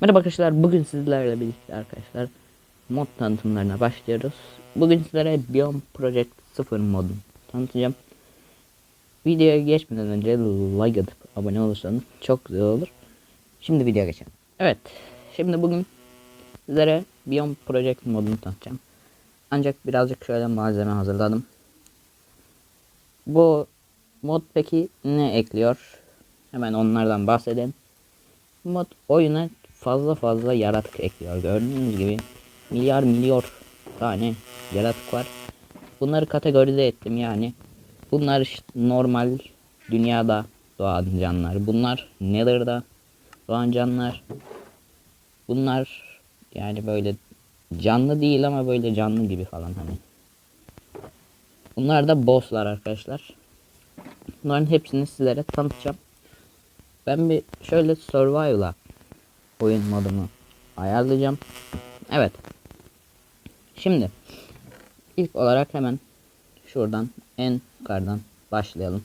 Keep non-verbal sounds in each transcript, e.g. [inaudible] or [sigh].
Merhaba arkadaşlar bugün sizlerle birlikte arkadaşlar mod tanıtımlarına başlıyoruz. Bugün sizlere Beyond Project 0 modunu tanıtacağım. Videoya geçmeden önce like atıp abone olursanız çok güzel olur. Şimdi videoya geçelim. Evet şimdi bugün sizlere Beyond Project modunu tanıtacağım. Ancak birazcık şöyle malzeme hazırladım. Bu mod peki ne ekliyor? Hemen onlardan bahsedelim. Mod oyuna fazla fazla yaratık ekliyor. Gördüğünüz gibi milyar milyar tane yaratık var. Bunları kategorize ettim yani. Bunlar işte normal dünyada doğan canlılar. Bunlar Nether'da doğan canlılar. Bunlar yani böyle canlı değil ama böyle canlı gibi falan hani. Bunlar da bosslar arkadaşlar. Bunların hepsini sizlere tanıtacağım. Ben bir şöyle survival'a oyun modumu ayarlayacağım. Evet. Şimdi ilk olarak hemen şuradan en yukarıdan başlayalım.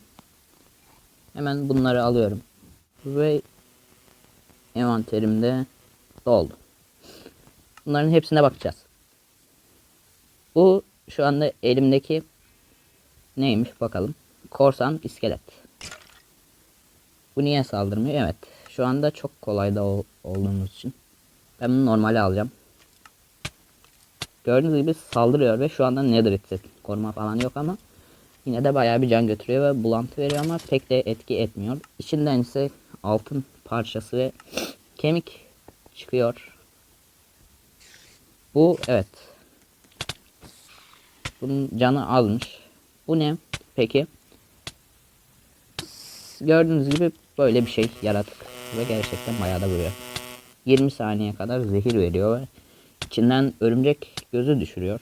Hemen bunları alıyorum. Ve envanterimde doldu. Bunların hepsine bakacağız. Bu şu anda elimdeki neymiş bakalım. Korsan iskelet. Bu niye saldırmıyor? Evet. Şu anda çok kolayda ol- olduğumuz için. Ben bunu normale alacağım. Gördüğünüz gibi saldırıyor ve şu anda netherite set. Koruma falan yok ama yine de bayağı bir can götürüyor ve bulantı veriyor ama pek de etki etmiyor. İçinden ise altın parçası ve kemik çıkıyor. Bu evet. Bunun canı azmış. Bu ne? Peki. Gördüğünüz gibi böyle bir şey yaratık ve gerçekten bayağı da vuruyor. 20 saniye kadar zehir veriyor ve içinden örümcek gözü düşürüyor.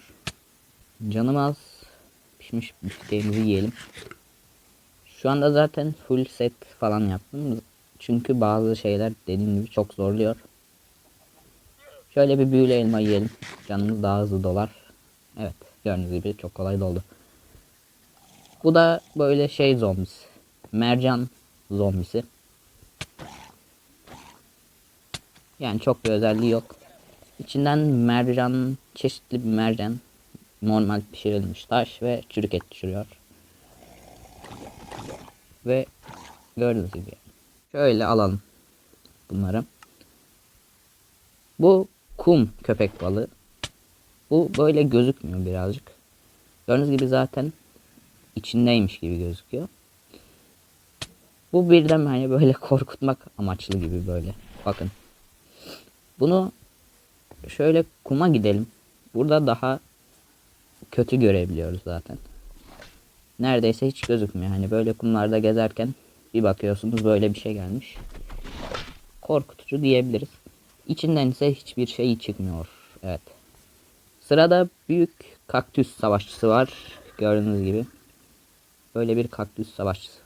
Canım az. Pişmiş bifteğimizi yiyelim. Şu anda zaten full set falan yaptım. Çünkü bazı şeyler dediğim gibi çok zorluyor. Şöyle bir büyülü elma yiyelim. Canımız daha hızlı dolar. Evet gördüğünüz gibi çok kolay doldu. Bu da böyle şey zombisi. Mercan zombisi. Yani çok bir özelliği yok. İçinden mercan, çeşitli bir mercan, normal pişirilmiş taş ve çürük et düşürüyor. Ve gördüğünüz gibi. Şöyle alalım bunları. Bu kum köpek balığı. Bu böyle gözükmüyor birazcık. Gördüğünüz gibi zaten içindeymiş gibi gözüküyor. Bu birden hani böyle [laughs] korkutmak amaçlı gibi böyle. Bakın. Bunu şöyle kuma gidelim. Burada daha kötü görebiliyoruz zaten. Neredeyse hiç gözükmüyor. Hani böyle kumlarda gezerken bir bakıyorsunuz böyle bir şey gelmiş. Korkutucu diyebiliriz. İçinden ise hiçbir şey çıkmıyor. Evet. Sırada büyük kaktüs savaşçısı var. Gördüğünüz gibi. Böyle bir kaktüs savaşçısı.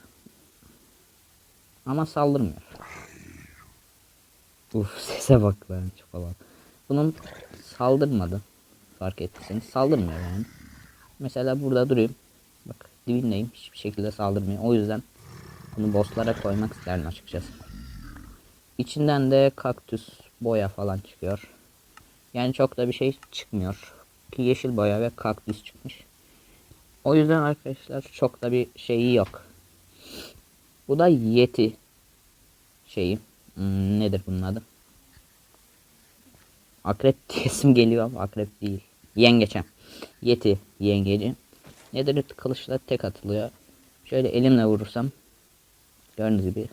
Ama saldırmıyor. Uf sese bak lan havalı. Bunun saldırmadı. Fark ettiyseniz saldırmıyor yani. Mesela burada durayım. Bak dibindeyim. Hiçbir şekilde saldırmıyor. O yüzden bunu bosslara koymak isterim açıkçası. İçinden de kaktüs boya falan çıkıyor. Yani çok da bir şey çıkmıyor. Ki yeşil boya ve kaktüs çıkmış. O yüzden arkadaşlar çok da bir şeyi yok. Bu da Yeti şeyi. Hmm, nedir bunun adı? Akrep [laughs] diyesim geliyor ama akrep değil. Yengeçem. Yeti yengeci. Nedir kılıçla tek atılıyor. Şöyle elimle vurursam gördüğünüz gibi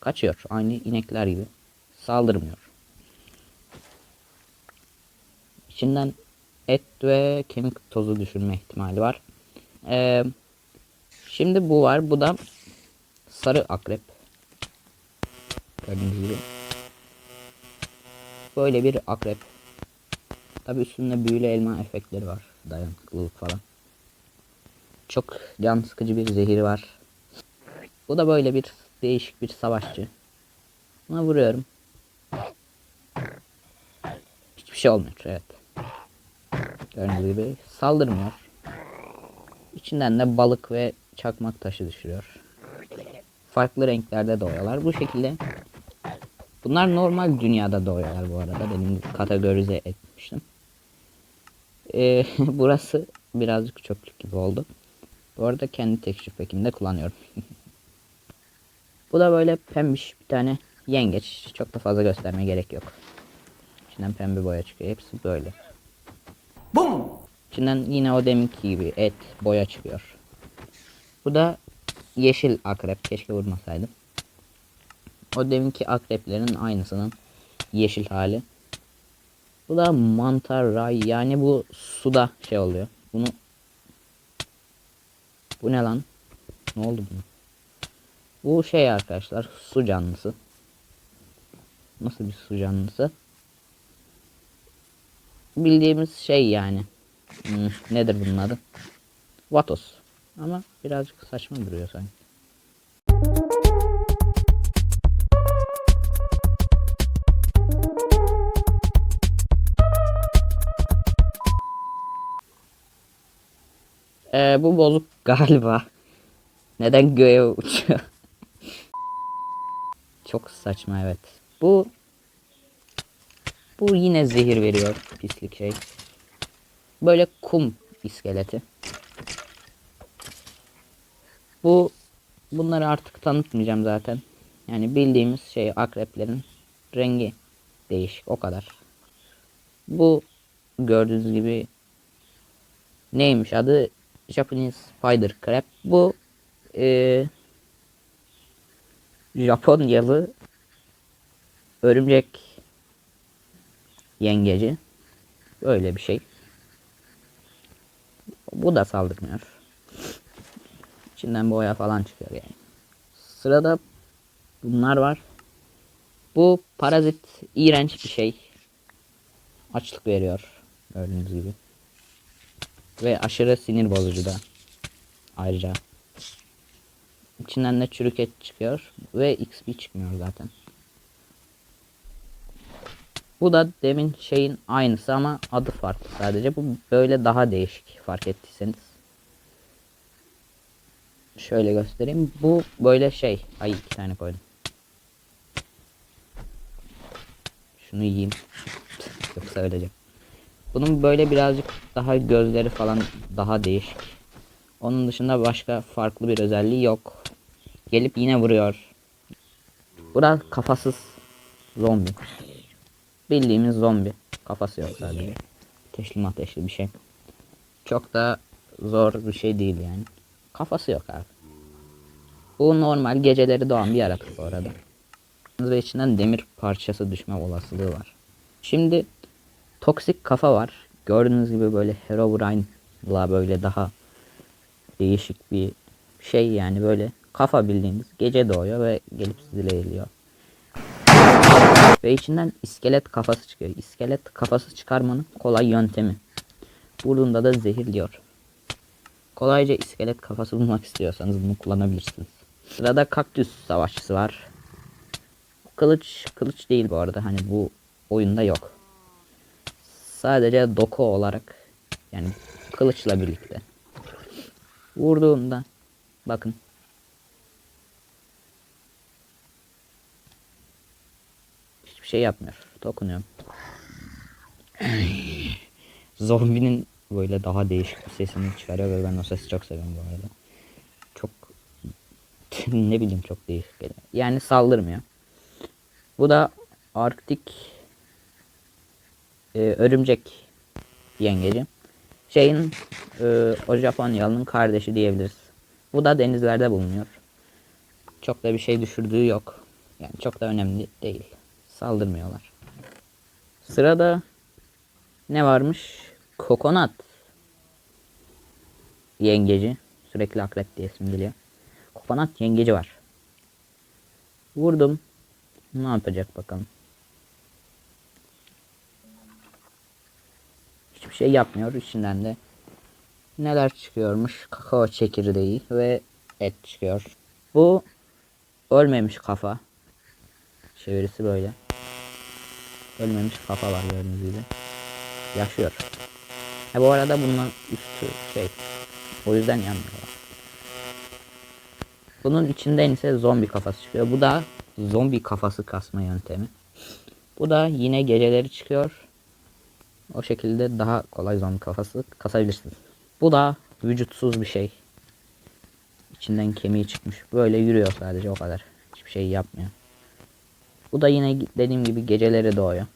kaçıyor. Aynı inekler gibi. Saldırmıyor. İçinden et ve kemik tozu düşürme ihtimali var. Ee, şimdi bu var. Bu da sarı akrep. Gördüğünüz gibi. Böyle bir akrep. Tabi üstünde büyülü elma efektleri var. Dayanıklılık falan. Çok can sıkıcı bir zehir var. Bu da böyle bir değişik bir savaşçı. Buna vuruyorum. Hiçbir şey olmuyor. Evet. Gördüğünüz gibi saldırmıyor. İçinden de balık ve çakmak taşı düşürüyor. Farklı renklerde doğuyorlar. Bu şekilde Bunlar normal dünyada doğuyorlar bu arada. Benim kategorize etmiştim. Ee, [laughs] burası birazcık çöplük gibi oldu. Bu arada kendi tekstür pekimde kullanıyorum. [laughs] bu da böyle pembiş bir tane yengeç. Çok da fazla göstermeye gerek yok. İçinden pembe boya çıkıyor. Hepsi böyle. Bum! İçinden yine o deminki gibi et, boya çıkıyor. Bu da yeşil akrep. Keşke vurmasaydım. O deminki akreplerin aynısının yeşil hali. Bu da mantar ray. Yani bu suda şey oluyor. Bunu Bu ne lan? Ne oldu buna? Bu şey arkadaşlar su canlısı. Nasıl bir su canlısı? Bildiğimiz şey yani. Hmm, nedir bunun adı? Vatos. Ama birazcık saçma duruyor sanki. Ee, bu bozuk galiba. Neden göğe uçuyor? Çok saçma evet. Bu bu yine zehir veriyor pislik şey. Böyle kum iskeleti. Bu bunları artık tanıtmayacağım zaten. Yani bildiğimiz şey akreplerin rengi değişik o kadar. Bu gördüğünüz gibi neymiş adı Japanese Spider Crab. Bu eee Japonyalı örümcek yengeci. Böyle bir şey. Bu da saldırmıyor. İçinden boya falan çıkıyor yani. Sırada bunlar var. Bu parazit iğrenç bir şey. Açlık veriyor. Gördüğünüz gibi. Ve aşırı sinir bozucu da. Ayrıca. İçinden de çürük et çıkıyor. Ve XP çıkmıyor zaten. Bu da demin şeyin aynısı ama adı farklı sadece. Bu böyle daha değişik fark ettiyseniz. Şöyle göstereyim. Bu böyle şey. Ay iki tane koydum. Şunu yiyeyim. Yoksa öleceğim. Bunun böyle birazcık daha gözleri falan daha değişik. Onun dışında başka farklı bir özelliği yok. Gelip yine vuruyor. Bu da kafasız zombi. Bildiğimiz zombi. Kafası yok sadece. Ateşli ateşli bir şey. Çok da zor bir şey değil yani. Kafası yok abi. Bu normal geceleri doğan bir yaratık bu arada. Ve içinden demir parçası düşme olasılığı var. Şimdi toksik kafa var. Gördüğünüz gibi böyle Herobrine'la böyle daha değişik bir şey yani böyle kafa bildiğiniz gece doğuyor ve gelip sizi eğiliyor. Ve içinden iskelet kafası çıkıyor. İskelet kafası çıkarmanın kolay yöntemi. Vurduğunda da zehirliyor. Kolayca iskelet kafası bulmak istiyorsanız bunu kullanabilirsiniz. Sırada kaktüs savaşçısı var. Kılıç, kılıç değil bu arada. Hani bu oyunda yok. Sadece doku olarak yani kılıçla birlikte. Vurduğunda bakın hiçbir şey yapmıyor. Dokunuyorum. Zombinin böyle daha değişik bir sesini çıkarıyor ve ben o sesi çok seviyorum bu arada. Çok [laughs] ne bileyim çok değişik geliyor. Yani saldırmıyor. Bu da Arktik e, örümcek yengeci. Şeyin e, o Japonyalı'nın kardeşi diyebiliriz. Bu da denizlerde bulunuyor. Çok da bir şey düşürdüğü yok. Yani çok da önemli değil. Saldırmıyorlar. Sırada ne varmış? Kokonat yengeci. Sürekli akrep diye isim geliyor. Kokonat yengeci var. Vurdum. Ne yapacak bakalım. Hiçbir şey yapmıyor. İçinden de neler çıkıyormuş? Kakao çekirdeği ve et çıkıyor. Bu ölmemiş kafa. Çevirisi böyle. Ölmemiş kafa var gördüğünüz gibi. Yaşıyor. Ha, bu arada bunun üstü şey. O yüzden yanmıyorlar. Bunun içinden ise zombi kafası çıkıyor. Bu da zombi kafası kasma yöntemi. Bu da yine geceleri çıkıyor. O şekilde daha kolay zombi kafası kasabilirsiniz. Bu da vücutsuz bir şey. İçinden kemiği çıkmış. Böyle yürüyor sadece o kadar. Hiçbir şey yapmıyor. Bu da yine dediğim gibi geceleri doğuyor.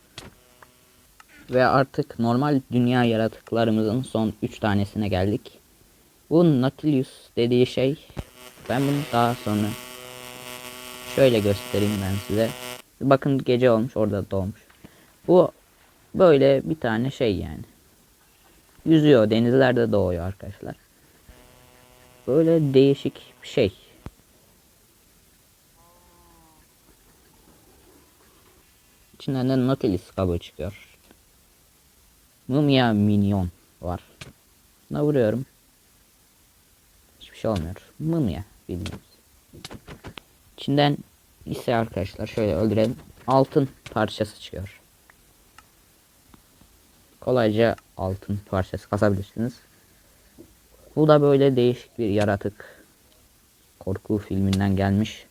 Ve artık normal dünya yaratıklarımızın son 3 tanesine geldik. Bu Nautilus dediği şey ben bunu daha sonra şöyle göstereyim ben size. Bakın gece olmuş orada doğmuş. Bu böyle bir tane şey yani. Yüzüyor denizlerde doğuyor arkadaşlar. Böyle değişik bir şey. İçinden de Nautilus kabuğu çıkıyor. Mumya minyon var. Buna vuruyorum. Hiçbir şey olmuyor. Mumya bildiğimiz. İçinden ise arkadaşlar şöyle öldürelim. Altın parçası çıkıyor. Kolayca altın parçası kasabilirsiniz. Bu da böyle değişik bir yaratık. Korku filminden gelmiş.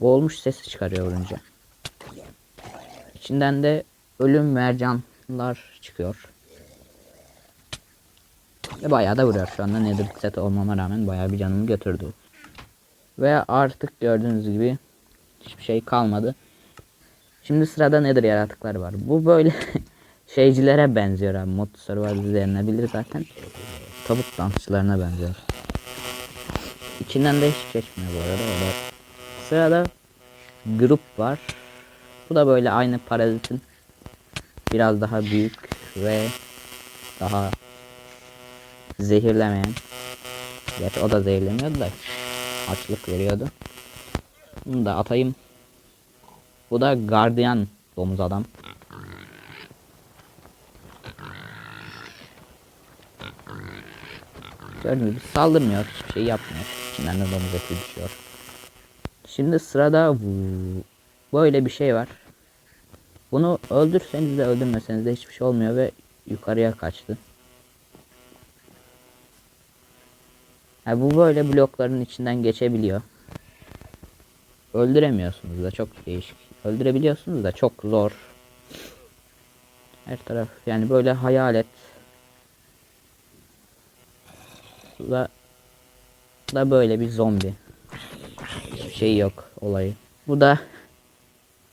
Boğulmuş sesi çıkarıyor vurunca. İçinden de ölüm mercanlar çıkıyor. Ve bayağı da vuruyor. Şu anda nether set olmama rağmen bayağı bir canımı götürdü. Ve artık gördüğünüz gibi hiçbir şey kalmadı. Şimdi sırada nedir yaratıklar var. Bu böyle [laughs] şeycilere benziyor abi. Mod Survivor bilir zaten. Tabut dansçılarına benziyor. İçinden de hiçbir şey çıkmıyor bu arada. Da. Sırada grup var. Bu da böyle aynı parazitin biraz daha büyük ve daha zehirlemeyen. Gerçi o da zehirlemiyordu da açlık veriyordu. Bunu da atayım. Bu da gardiyan domuz adam. Gördüğünüz gibi saldırmıyor. Hiçbir şey yapmıyor. İçinden de domuz eti düşüyor. Şimdi sırada böyle bir şey var. Bunu öldürseniz de öldürmeseniz de hiçbir şey olmuyor ve yukarıya kaçtı. Ha, bu böyle blokların içinden geçebiliyor. Öldüremiyorsunuz da çok değişik. Öldürebiliyorsunuz da çok zor. Her taraf yani böyle hayalet. Bu da, da böyle bir zombi. Hiçbir şey yok olayı. Bu da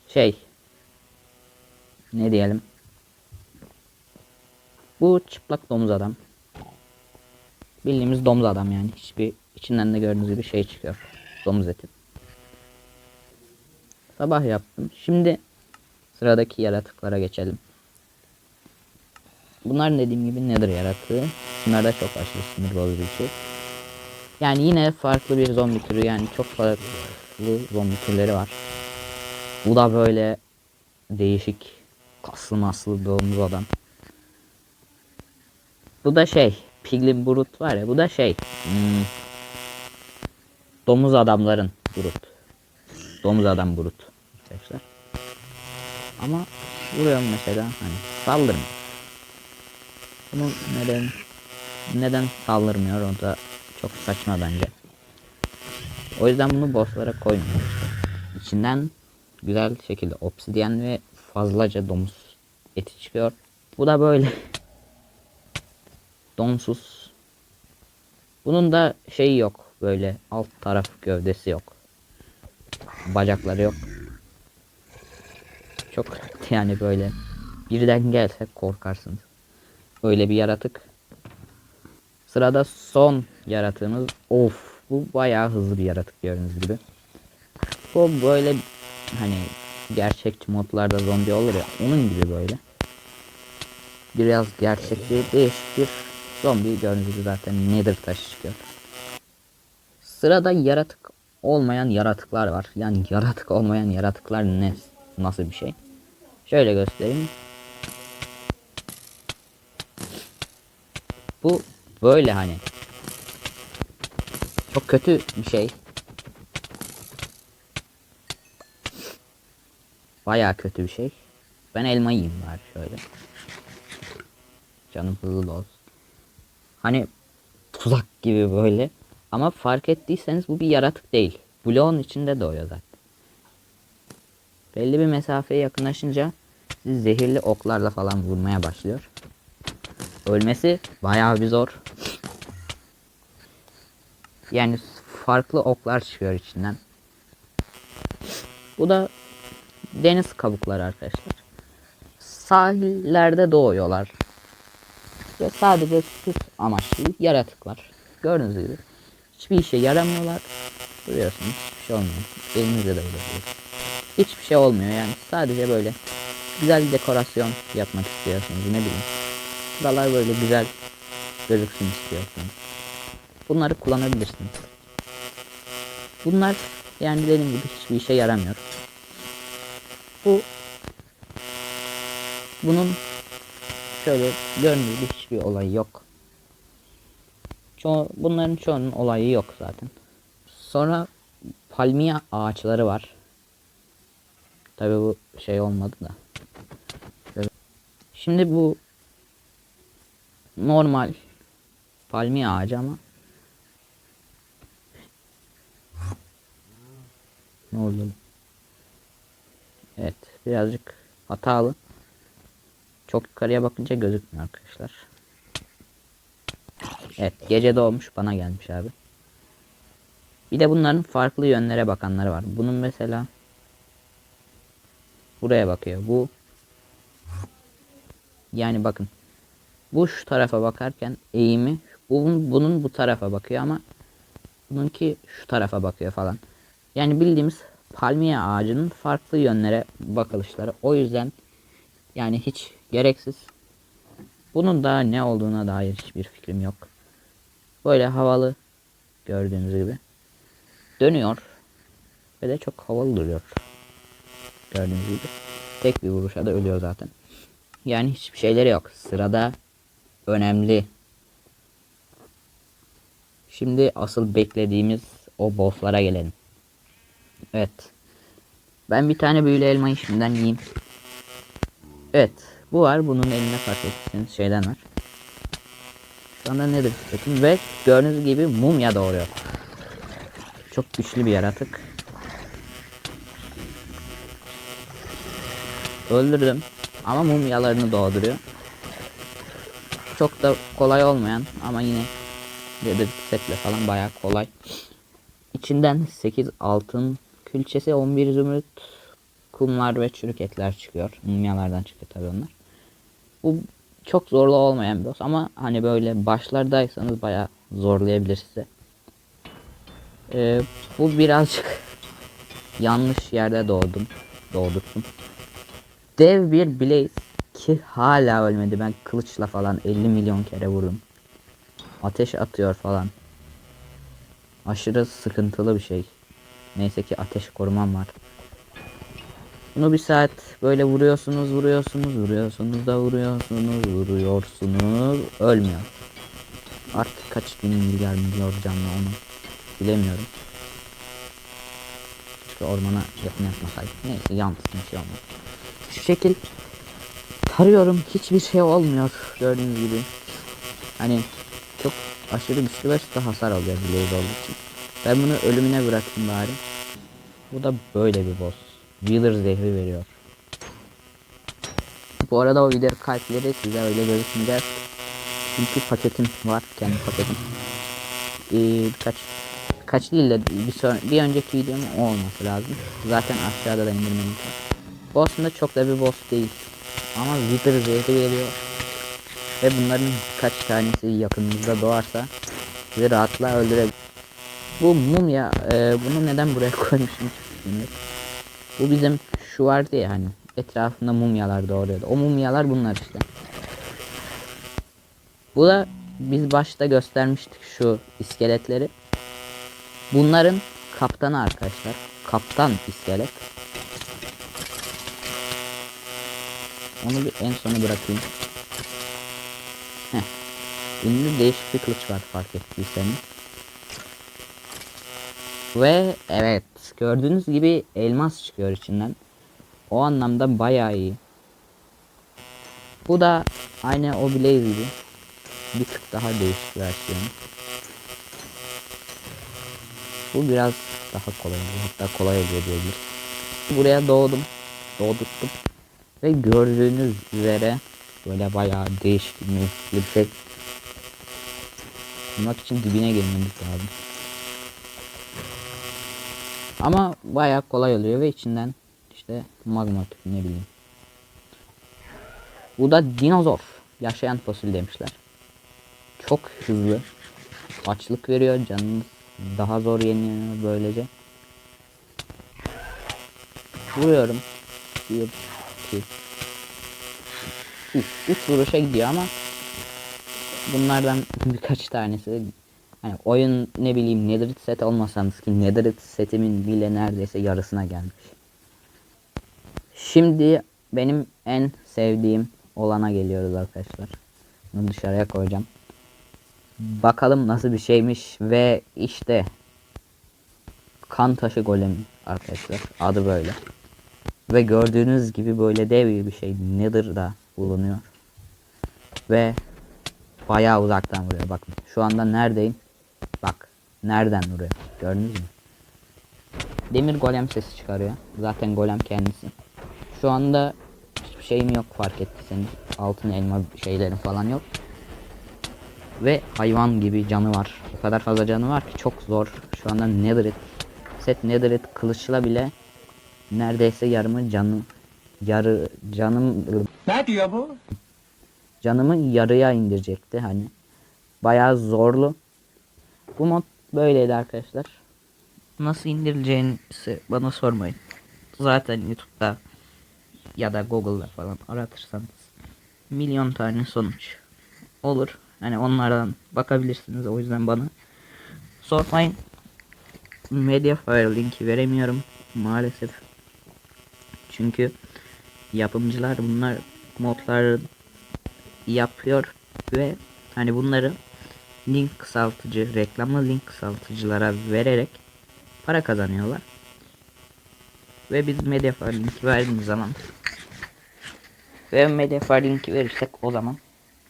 şey ne diyelim. Bu çıplak domuz adam. Bildiğimiz domuz adam yani. Hiçbir içinden de gördüğünüz gibi şey çıkıyor. Domuz eti. Sabah yaptım. Şimdi sıradaki yaratıklara geçelim. Bunlar dediğim gibi nedir yaratığı? Bunlar da çok aşırı sinir bozucu. Yani yine farklı bir zombi türü yani çok farklı zombi türleri var. Bu da böyle değişik kaslı maslı domuz adam. Bu da şey Piglin Brut var ya bu da şey hmm, domuz adamların Brut. Domuz adam Brut arkadaşlar. Ama vuruyorum mesela hani saldırmıyor. Bunu neden neden saldırmıyor o da çok saçma bence. O yüzden bunu bosslara koymuyorum. İçinden güzel şekilde obsidyen ve fazlaca domuz eti çıkıyor. Bu da böyle [laughs] donsuz. Bunun da şeyi yok böyle alt taraf gövdesi yok. Bacakları yok. Çok [laughs] yani böyle birden gelse korkarsınız. Öyle bir yaratık. Sırada son yaratığımız of bu bayağı hızlı bir yaratık gördüğünüz gibi. Bu böyle hani gerçekçi modlarda zombi olur ya onun gibi böyle. Biraz gerçekçi değişik bir zombi gördüğünüz gibi zaten nether taşı çıkıyor. Sırada yaratık olmayan yaratıklar var. Yani yaratık olmayan yaratıklar ne? Nasıl bir şey? Şöyle göstereyim. Bu böyle hani. Çok kötü bir şey. Baya kötü bir şey. Ben elma yiyeyim var şöyle. Canım hızlı olsun. Hani tuzak gibi böyle. Ama fark ettiyseniz bu bir yaratık değil. Bloğun içinde doğuyor zaten. belli bir mesafeye yakınlaşınca sizi zehirli oklarla falan vurmaya başlıyor. Ölmesi bayağı bir zor. Yani farklı oklar çıkıyor içinden. Bu da deniz kabukları arkadaşlar. Sahillerde doğuyorlar. Ve sadece süs amaçlı yaratıklar. Gördüğünüz gibi. Hiçbir işe yaramıyorlar. Görüyorsunuz hiçbir şey olmuyor. Elimizde de böyle. Hiçbir şey olmuyor yani. Sadece böyle güzel bir dekorasyon yapmak istiyorsunuz. Ne bileyim. Buralar böyle güzel gözüksün istiyorsunuz. Bunları kullanabilirsiniz. Bunlar yani dediğim gibi hiçbir işe yaramıyor. Bu bunun şöyle gibi hiçbir olayı yok. Ço bunların çoğunun olayı yok zaten. Sonra palmiye ağaçları var. Tabi bu şey olmadı da. Şimdi bu normal palmiye ağacı ama ne oldu? Evet birazcık hatalı. Çok yukarıya bakınca gözükmüyor arkadaşlar. Evet gece doğmuş bana gelmiş abi. Bir de bunların farklı yönlere bakanları var. Bunun mesela buraya bakıyor. Bu yani bakın bu şu tarafa bakarken eğimi bunun, bunun bu tarafa bakıyor ama bununki şu tarafa bakıyor falan. Yani bildiğimiz palmiye ağacının farklı yönlere bakılışları. O yüzden yani hiç gereksiz. Bunun da ne olduğuna dair hiçbir fikrim yok. Böyle havalı gördüğünüz gibi. Dönüyor. Ve de çok havalı duruyor. Gördüğünüz gibi. Tek bir vuruşa da ölüyor zaten. Yani hiçbir şeyleri yok. Sırada önemli. Şimdi asıl beklediğimiz o bosslara gelelim. Evet. Ben bir tane büyülü elmayı şimdiden yiyeyim. Evet. Bu var. Bunun eline fark ettiğiniz şeyden var. Şu anda nedir sıkıntım? Ve gördüğünüz gibi mumya doğuruyor. Çok güçlü bir yaratık. Öldürdüm. Ama mumyalarını doğduruyor. Çok da kolay olmayan ama yine Dedir setle falan bayağı kolay. İçinden 8 altın külçesi 11 zümrüt kumlar ve çürük etler çıkıyor. Mumyalardan çıkıyor tabi onlar. Bu çok zorlu olmayan bir boss ama hani böyle başlardaysanız bayağı zorlayabilir size. Ee, bu birazcık [laughs] yanlış yerde doğdum. Doğdurttum. Dev bir Blaze ki hala ölmedi. Ben kılıçla falan 50 milyon kere vurdum. Ateş atıyor falan. Aşırı sıkıntılı bir şey. Neyse ki ateş korumam var. Bunu bir saat böyle vuruyorsunuz, vuruyorsunuz, vuruyorsunuz da vuruyorsunuz, vuruyorsunuz. Ölmüyor. Artık kaç bin milyar milyar canlı onu bilemiyorum. Keşke ormana yakın yapmasaydık. Neyse yansın şey olmaz. Şu şekil tarıyorum hiçbir şey olmuyor gördüğünüz gibi. Hani çok aşırı güçlü ve sıkı hasar alıyor Blaze olduğu için. Ben bunu ölümüne bıraktım bari. Bu da böyle bir boss. Wheeler zehri veriyor. Bu arada o video kalpleri size öyle gözükmeyecek. Çünkü paketim var. Kendi paketim. Ee, birkaç kaç değil de bir, sonra, bir önceki videom o olması lazım. Zaten aşağıda da indirmeniz var. Bu aslında çok da bir boss değil. Ama Wither zehri veriyor. Ve bunların kaç tanesi yakınınızda doğarsa sizi rahatla öldürebilir. Bu mumya e, bunu neden buraya [laughs] koymuşum şimdi. Bu bizim şu vardı ya hani etrafında mumyalar doğuruyordu. O mumyalar bunlar işte. Bu da biz başta göstermiştik şu iskeletleri. Bunların kaptanı arkadaşlar. Kaptan iskelet. Onu bir en sona bırakayım. Heh. Ünlü değişik bir kılıç var fark ettiyseniz. Ve evet gördüğünüz gibi elmas çıkıyor içinden. O anlamda bayağı iyi. Bu da aynı o Blaze gibi. Bir tık daha değişik versiyonu. Bu biraz daha kolay. Hatta kolay oluyor diyebiliriz. Buraya doğdum. doğdurttum. Ve gördüğünüz üzere böyle bayağı değişik bir şey. Bulmak için dibine girmemiz lazım. Ama bayağı kolay oluyor ve içinden işte magma ne bileyim. Bu da dinozor. Yaşayan fosil demişler. Çok hızlı. Açlık veriyor. Canınız daha zor yeniyor böylece. Vuruyorum. Bir, iki, üç, üç vuruşa gidiyor ama bunlardan birkaç tanesi hani oyun ne bileyim Netherite set olmasanız ki Netherite setimin bile neredeyse yarısına gelmiş. Şimdi benim en sevdiğim olana geliyoruz arkadaşlar. Bunu dışarıya koyacağım. Bakalım nasıl bir şeymiş ve işte kan taşı golemi arkadaşlar. Adı böyle. Ve gördüğünüz gibi böyle dev bir şey Nether'da bulunuyor. Ve bayağı uzaktan vuruyor. Bakın şu anda neredeyim? Bak nereden vuruyor? Gördünüz mü? Demir golem sesi çıkarıyor. Zaten golem kendisi. Şu anda hiçbir şeyim yok fark ettiyseniz. Altın elma şeylerim falan yok. Ve hayvan gibi canı var. O kadar fazla canı var ki çok zor. Şu anda Netherite set Netherite kılıçla bile neredeyse yarımı canı yarı canım Ne diyor bu? canımı yarıya indirecekti hani. Bayağı zorlu. Bu mod böyleydi arkadaşlar. Nasıl indirileceğini bana sormayın. Zaten YouTube'da ya da Google'da falan aratırsanız milyon tane sonuç olur. Hani onlardan bakabilirsiniz. O yüzden bana sormayın. Mediafire linki veremiyorum maalesef. Çünkü yapımcılar bunlar modları yapıyor ve hani bunları link kısaltıcı, reklamlı link kısaltıcılara vererek para kazanıyorlar. Ve biz Mediafire linki verdiğimiz zaman ve Mediafire linki verirsek o zaman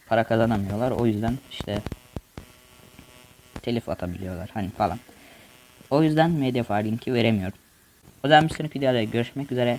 para kazanamıyorlar. O yüzden işte telif atabiliyorlar hani falan. O yüzden Mediafire linki veremiyorum. O zaman bir sonraki videoda görüşmek üzere.